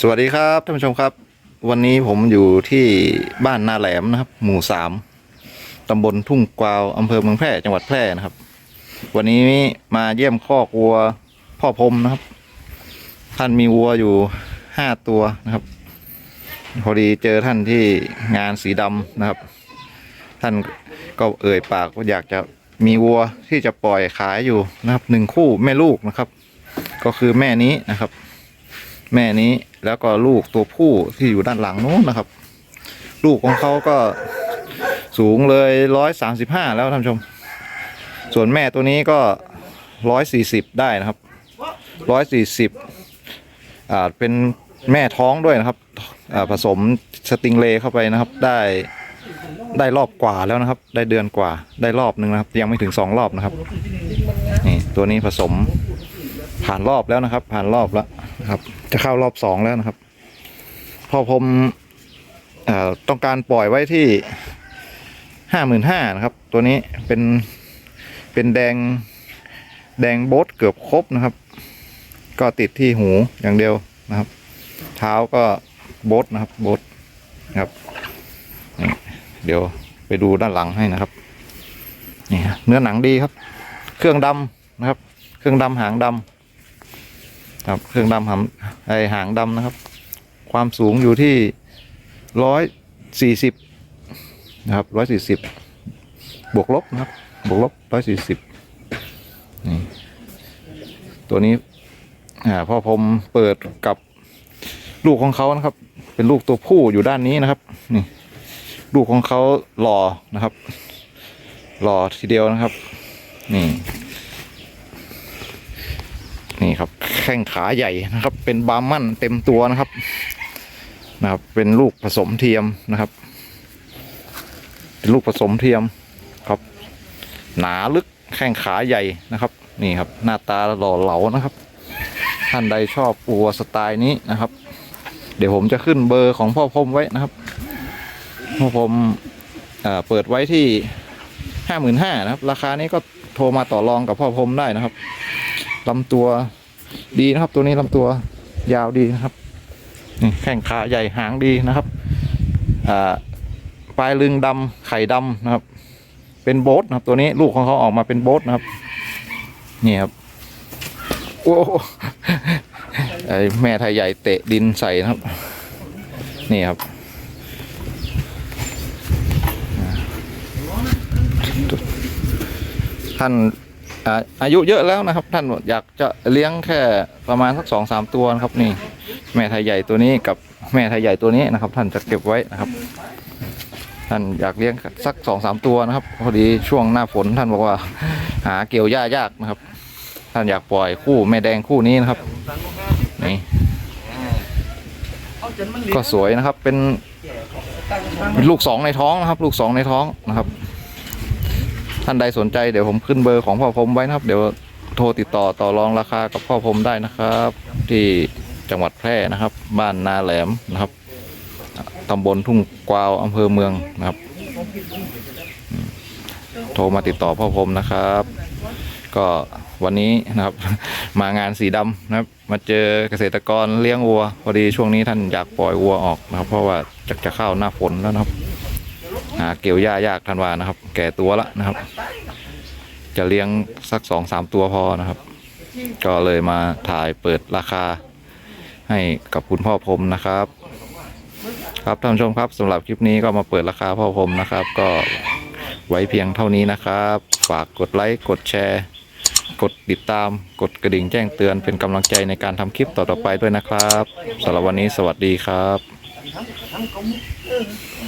สวัสดีครับท่านผู้ชมครับ วันนี้ผมอยู่ที่บ้านนาแหลมนะครับ หมู่สามตำบลทุ่งกวาวอำเภอเมืองแพร่จังหวัดแพร่นะครับ วันนี้มาเยี่ยมคอกวัวพ่อพรมนะครับ ท่านมีวัวอยู่ห้าตัวนะครับ พอดีเจอท่านที่งานสีดำนะครับ ท่านก็เอ่ยปากว่าอยากจะมีวัวที่จะปล่อยขายอยู่นะครับหนึ่งคู่แม่ลูกนะครับ ก็คือแม่นี้นะครับ แม่นี้ แล้วก็ลูกตัวผู้ที่อยู่ด้านหลังนู้นนะครับ ลูกของเขาก็สูงเลยร้อยสามสิบห้าแล้วท่านชม ส่วนแม่ตัวนี้ก็ร้อยสี่สิบได้นะครับร้อยสี่สิบอ่าเป็นแม่ท้องด้วยนะครับอ่าผสมสติงเลเข้าไปนะครับ ได้ได้รอบกว่าแล้วนะครับ ได้เดือนกว่า ได้รอบหนึ่งนะครับ ยังไม่ถึงสองรอบนะครับนี่ตัวนี้ผสมผ่านรอบแล้วนะครับ ผ่านรอบแล้วนะครับ จะเข้ารอบสองแล้วนะครับ พอผมอต้องการปล่อยไว้ที่ห้าหมื่นห้านะครับ ตัวนี้เป็นเป็นแดงแดงโบทเกือบครบนะครับ ก็ติดที่หูอย่างเดียวนะครับ เท้าก็โบทนะครับโบทครับเดี๋ยวไปดูด้านหลังให้นะครับนี่เนื้อหนังดีครับ เครื่องดำนะครับ เครื่องดำหางดำ ครับเครื่องดำหางไอหางดำนะครับ ความสูงอยู่ที่ร้อยสี่สิบนะครับร้อยสี่สิบบวกลบนะครับ บวกลบร้อยสี่สิบนี่ตัวนี้พ่อผมเปิดกับลูกของเขานะครับ เป็นลูกตัวผู้อยู่ด้านนี้นะครับ นี่ ลูกของเขาหล่อนะครับ หล่อทีเดียวนะครับ นี่ นี่ครับ ข้งขาใหญ่นะครับ เป็นบาร์มั่นเต็มตัวนะครับนะครับ เป็นลูกผสมเทียมนะครับ เป็นลูกผสมเทียมครับ หนาลึกแข้งขาใหญ่นะครับ นี่ครับ หน้าตาหล่อเหลานะครับ ท่านใดชอบอัวสไตล์นี้นะครับ เดี๋ยวผมจะขึ้นเบอร์ของพ่อพรมไว้นะครับพ่อพรมเเปิดไว้ที่ห้าหมื่นห้านะครับ ราคานี้ก็โทรมาต่อรองกับพ่อพรมได้นะครับลำตัว ดีนะครับ ตัวนี้ลำตัวยาวดีนะครับแข้งขาใหญ่หางดีนะครับปลายลึงดำไข่ดำนะครับ เป็นโบ๊ทนะครับ ตัวนี้ลูกของเขาออกมาเป็นโบ๊ทนะครับ นี่ครับโอ้โหไอแม่ไทยใหญ่เตะดินใส่นะครับ นี่ครับท่าน อายุเยอะแล้วนะครับ ท่านอยากจะเลี้ยงแค่ประมาณสักสองสามตัวนะครับนี่ แม่ไทยใหญ่ตัวนี้กับแม่ไทยใหญ่ตัวนี้นะครับ ท่านจะเก็บไว้นะครับ ท่านอยากเลี้ยงสักสองสามตัวนะครับ พอดีช่วงหน้าฝนท่านบอกว่า หาเกี่ยวหญ้ายากนะครับ ท่านอยากปล่อยคู่แม่แดงคู่นี้นะครับนี่ก็สวยนะครับเป็นลูกสองในท้องนะครับ ลูกสองในท้องนะครับ ท่านใดสนใจเดี๋ยวผมขึ้นเบอร์ของพ่อพรมไว้นะครับ เดี๋ยวโทรติดต่อต่อรองราคากับพ่อพรมได้นะครับ ที่จังหวัดแพร่นะครับ บ้านนาแหลมนะครับตำบลทุ่งกวาวอำเภอเมืองนะครับ โทรมาติดต่อพ่อพรมนะครับ ก็วันนี้นะครับ มางานสีดำนะครับ มาเจอเกษตรกรเลี้ยงวัว พอดีช่วงนี้ท่านอยากปล่อยวัวออกนะครับ เพราะว่าจะจะเข้าหน้าฝนแล้วนะครับ หาเกี่ยวหญ้ายากทันวานะครับ แก่ตัวละนะครับ จะเลี้ยงสักสองสามตัวพอนะครับ ก็เลยมาถ่ายเปิดราคา ให้กับคุณพ่อพรมนะครับ ครับท่านผู้ชมครับสำหรับคลิปนี้ก็มาเปิดราคาพ่อพรมนะครับ ก็ไว้เพียงเท่านี้นะครับ ฝากกดไลค์กดแชร์กดติดตามกดกระดิ่งแจ้งเตือนเป็นกำลังใจในการทำคลิปต่อๆไปด้วยนะครับสำหรับวันนี้สวัสดีครับ